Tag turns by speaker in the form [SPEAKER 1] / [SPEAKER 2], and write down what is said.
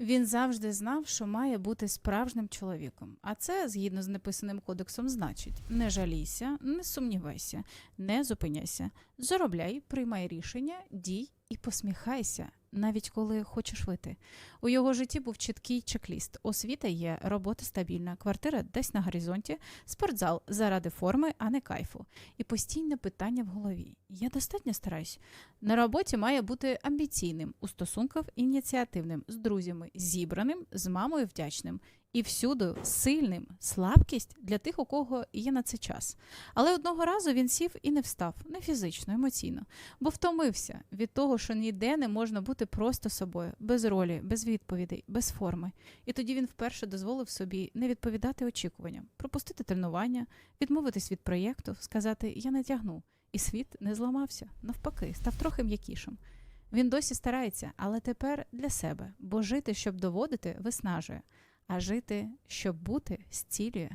[SPEAKER 1] Він завжди знав, що має бути справжнім чоловіком. А це, згідно з неписаним кодексом, значить: не жалійся, не сумнівайся, не зупиняйся, заробляй, приймай рішення, дій і посміхайся, навіть коли хочеш вити. У його житті був чіткий чек-ліст. Освіта є, робота стабільна, квартира десь на горизонті, спортзал заради форми, а не кайфу. І постійне питання в голові. Я достатньо стараюсь. На роботі має бути амбіційним, у стосунках ініціативним, з друзями, зібраним, з мамою вдячним. І всюди сильним слабкість для тих, у кого є на це час. Але одного разу він сів і не встав, не фізично, емоційно, бо втомився від того, що ніде не можна бути просто собою, без ролі, без відповідей, без форми. І тоді він вперше дозволив собі не відповідати очікуванням, пропустити тренування, відмовитись від проєкту, сказати Я не тягну. І світ не зламався, навпаки, став трохи м'якішим. Він досі старається, але тепер для себе, бо жити, щоб доводити, виснажує, а жити, щоб бути, зцілює.